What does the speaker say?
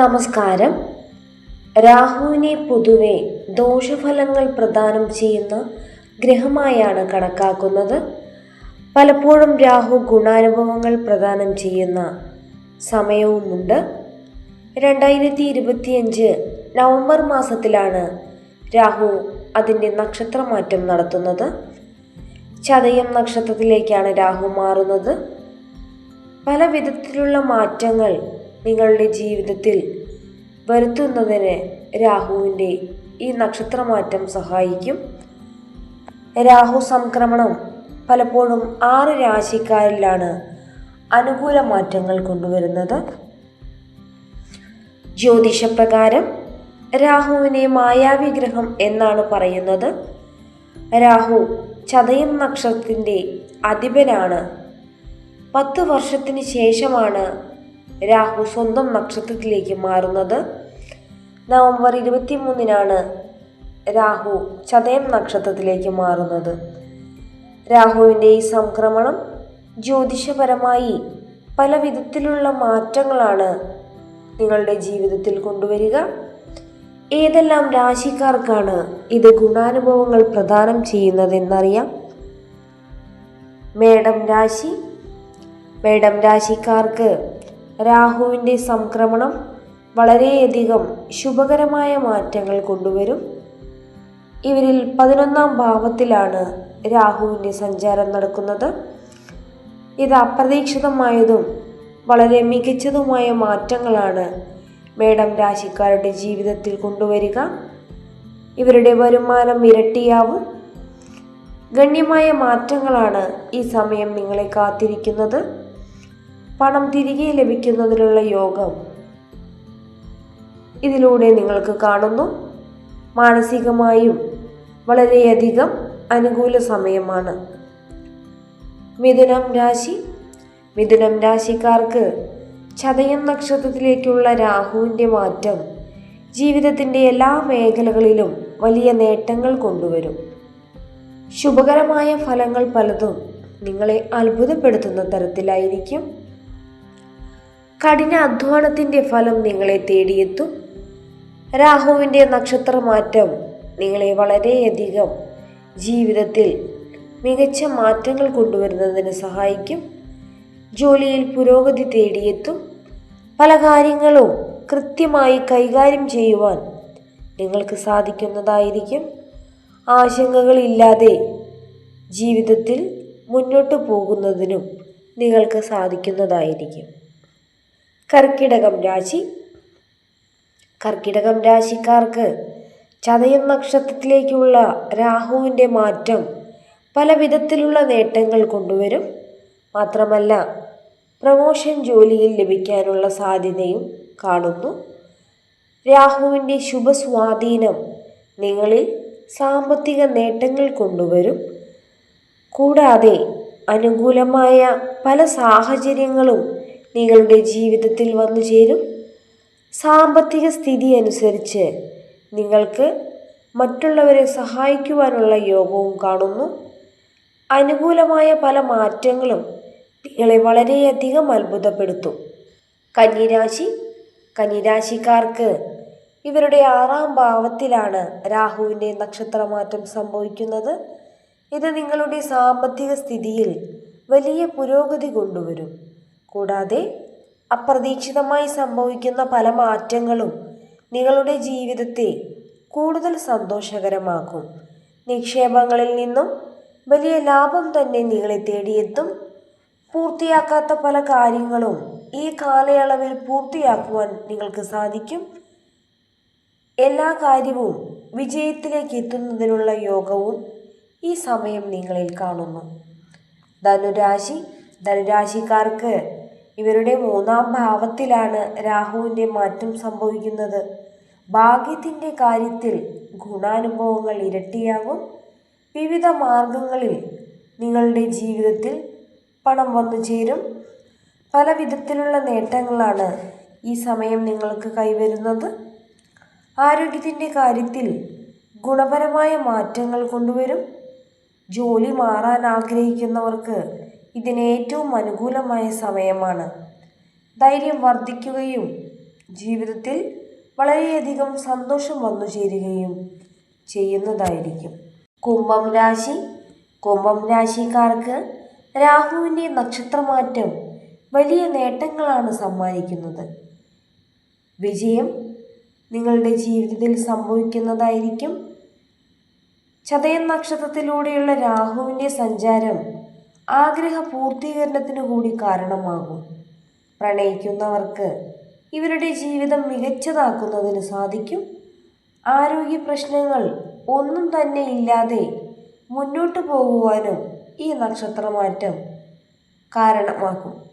നമസ്കാരം. രാഹുവിനെ പൊതുവെ ദോഷഫലങ്ങൾ പ്രദാനം ചെയ്യുന്ന ഗ്രഹമായാണ് കണക്കാക്കുന്നത്. പലപ്പോഴും രാഹു ഗുണാനുഭവങ്ങൾ പ്രദാനം ചെയ്യുന്ന സമയവുമുണ്ട്. രണ്ടായിരത്തി ഇരുപത്തിയഞ്ച് നവംബർ മാസത്തിലാണ് രാഹു അതിന്റെ നക്ഷത്രമാറ്റം നടത്തുന്നത്. ചതയം നക്ഷത്രത്തിലേക്കാണ് രാഹു മാറുന്നത്. പല വിധത്തിലുള്ള മാറ്റങ്ങൾ നിങ്ങളുടെ ജീവിതത്തിൽ വരുത്തുന്നതിന് രാഹുവിന്റെ ഈ നക്ഷത്രമാറ്റം സഹായിക്കും. രാഹു സംക്രമണം പലപ്പോഴും ആറ് രാശിക്കാരിലാണ് അനുകൂല മാറ്റങ്ങൾ കൊണ്ടുവരുന്നത്. ജ്യോതിഷപ്രകാരം രാഹുവിനെ മായാവിഗ്രഹം എന്നാണ് പറയുന്നത്. രാഹു ചതയം നക്ഷത്രത്തിന്റെ അധിപനാണ്. പത്ത് വർഷത്തിന് ശേഷമാണ് രാഹു സ്വന്തം നക്ഷത്രത്തിലേക്ക് മാറുന്നത് നവംബർ ഇരുപത്തി മൂന്നിനാണ് രാഹു ചതയം നക്ഷത്രത്തിലേക്ക് മാറുന്നത്. രാഹുവിന്റെ ഈ സംക്രമണം ജ്യോതിഷപരമായി പല വിധത്തിലുള്ള മാറ്റങ്ങളാണ് നിങ്ങളുടെ ജീവിതത്തിൽ കൊണ്ടുവരിക. ഏതെല്ലാം രാശിക്കാർക്കാണ് ഇത് ഗുണാനുഭവങ്ങൾ പ്രദാനം ചെയ്യുന്നതെന്നറിയാം. മേടം രാശി. മേടം രാശിക്കാർക്ക് രാഹുവിന്റെ സംക്രമണം വളരെയധികം ശുഭകരമായ മാറ്റങ്ങൾ കൊണ്ടുവരും. ഇവരിൽ പതിനൊന്നാം ഭാവത്തിലാണ് രാഹുവിന്റെ സഞ്ചാരം നടക്കുന്നത്. ഇത് അപ്രതീക്ഷിതമായതും വളരെ മികച്ചതുമായ മാറ്റങ്ങളാണ് മേഡം രാശിക്കാരുടെ ജീവിതത്തിൽ കൊണ്ടുവരിക. ഇവരുടെ വരുമാനം ഇരട്ടിയാവും. ഗണ്യമായ മാറ്റങ്ങളാണ് ഈ സമയം നിങ്ങളെ കാത്തിരിക്കുന്നത്. പണം തിരികെ ലഭിക്കുന്നതിനുള്ള യോഗം ഇതിലൂടെ നിങ്ങൾക്ക് കാണുന്നു. മാനസികമായും വളരെയധികം അനുകൂല സമയമാണ്. മിഥുനം രാശി. മിഥുനം രാശിക്കാർക്ക് ചതയം നക്ഷത്രത്തിലേക്കുള്ള രാഹുവിന്റെ മാറ്റം ജീവിതത്തിന്റെ എല്ലാ മേഖലകളിലും വലിയ നേട്ടങ്ങൾ കൊണ്ടുവരും. ശുഭകരമായ ഫലങ്ങൾ പലതും നിങ്ങളെ അത്ഭുതപ്പെടുത്തുന്ന തരത്തിലായിരിക്കും. കഠിന അധ്വാനത്തിന്റെ ഫലം നിങ്ങളെ തേടിയെത്തും. രാഹുവിന്റെ നക്ഷത്രമാറ്റം നിങ്ങളെ വളരെയധികം ജീവിതത്തിൽ മികച്ച മാറ്റങ്ങൾ കൊണ്ടുവരുന്നതിന് സഹായിക്കും. ജോലിയിൽ പുരോഗതി തേടിയെത്തും. പല കാര്യങ്ങളും കൃത്യമായി കൈകാര്യം ചെയ്യുവാൻ നിങ്ങൾക്ക് സാധിക്കുന്നതായിരിക്കും. ആശങ്കകളില്ലാതെ ജീവിതത്തിൽ മുന്നോട്ട് പോകുന്നതിനും നിങ്ങൾക്ക് സാധിക്കുന്നതായിരിക്കും. കർക്കിടകം രാശി. കർക്കിടകം രാശിക്കാർക്ക് ചതയം നക്ഷത്രത്തിലേക്കുള്ള രാഹുവിന്റെ മാറ്റം പല വിധത്തിലുള്ള നേട്ടങ്ങൾ കൊണ്ടുവരും. മാത്രമല്ല പ്രമോഷൻ ജോലിയിൽ ലഭിക്കാനുള്ള സാധ്യതയും കാണുന്നു. രാഹുവിന്റെ ശുഭസ്വാധീനം നിങ്ങളിൽ സാമ്പത്തിക നേട്ടങ്ങൾ കൊണ്ടുവരും. കൂടാതെ അനുകൂലമായ പല സാഹചര്യങ്ങളും നിങ്ങളുടെ ജീവിതത്തിൽ വന്നു ചേരും. സാമ്പത്തിക സ്ഥിതി അനുസരിച്ച് നിങ്ങൾക്ക് മറ്റുള്ളവരെ സഹായിക്കുവാനുള്ള യോഗവും കാണുന്നു. അനുകൂലമായ പല മാറ്റങ്ങളും നിങ്ങളെ വളരെയധികം അത്ഭുതപ്പെടുത്തും. കന്നിരാശി കന്നിരാശിക്കാർക്ക് ഇവരുടെ ആറാം ഭാവത്തിലാണ് രാഹുവിന്റെ നക്ഷത്രമാറ്റം സംഭവിക്കുന്നത്. ഇത് നിങ്ങളുടെ സാമ്പത്തിക സ്ഥിതിയിൽ വലിയ പുരോഗതി കൊണ്ടുവരും. കൂടാതെ അപ്രതീക്ഷിതമായി സംഭവിക്കുന്ന പല മാറ്റങ്ങളും നിങ്ങളുടെ ജീവിതത്തെ കൂടുതൽ സന്തോഷകരമാക്കും. നിക്ഷേപങ്ങളിൽ നിന്നും വലിയ ലാഭം തന്നെ നിങ്ങളെ തേടിയെത്തും. പൂർത്തിയാക്കാത്ത പല കാര്യങ്ങളും ഈ കാലയളവിൽ പൂർത്തിയാക്കുവാൻ നിങ്ങൾക്ക് സാധിക്കും. എല്ലാ കാര്യവും വിജയത്തിലേക്ക് എത്തുന്നതിനുള്ള യോഗവും ഈ സമയം നിങ്ങളിൽ കാണുന്നു. ധനുരാശി ധനുരാശിക്കാർക്ക് ഇവരുടെ മൂന്നാം ഭാവത്തിലാണ് രാഹുവിന്റെ മാറ്റം സംഭവിക്കുന്നത്. ഭാഗ്യത്തിന്റെ കാര്യത്തിൽ ഗുണാനുഭവങ്ങൾ ഇരട്ടിയാകും. വിവിധ മാർഗങ്ങളിൽ നിങ്ങളുടെ ജീവിതത്തിൽ പണം വന്നു ചേരും. പല വിധത്തിലുള്ള നേട്ടങ്ങളാണ് ഈ സമയം നിങ്ങൾക്ക് കൈവരുന്നത്. ആരോഗ്യത്തിന്റെ കാര്യത്തിൽ ഗുണപരമായ മാറ്റങ്ങൾ കൊണ്ടുവരും. ജോലി മാറാൻ ആഗ്രഹിക്കുന്നവർക്ക് ഇതിന് ഏറ്റവും അനുകൂലമായ സമയമാണ്. ധൈര്യം വർദ്ധിക്കുകയും ജീവിതത്തിൽ വളരെയധികം സന്തോഷം വന്നു ചേരുകയും ചെയ്യുന്നതായിരിക്കും. കുംഭം രാശി. കുംഭം രാശിക്കാർക്ക് രാഹുവിന്റെ നക്ഷത്രമാറ്റം വലിയ നേട്ടങ്ങളാണ് സമ്മാനിക്കുന്നത്. വിജയം നിങ്ങളുടെ ജീവിതത്തിൽ സംഭവിക്കുന്നതായിരിക്കും. ചതയ നക്ഷത്രത്തിലൂടെയുള്ള രാഹുവിന്റെ സഞ്ചാരം ആഗ്രഹ പൂർത്തീകരണത്തിനു കൂടി കാരണമാകും. പ്രണയിക്കുന്നവർക്ക് ഇവരുടെ ജീവിതം മികച്ചതാക്കുന്നതിന് സാധിക്കും. ആരോഗ്യ പ്രശ്നങ്ങൾ ഒന്നും തന്നെ ഇല്ലാതെ മുന്നോട്ടു പോകുവാനും ഈ നക്ഷത്രമാറ്റം കാരണമാകും.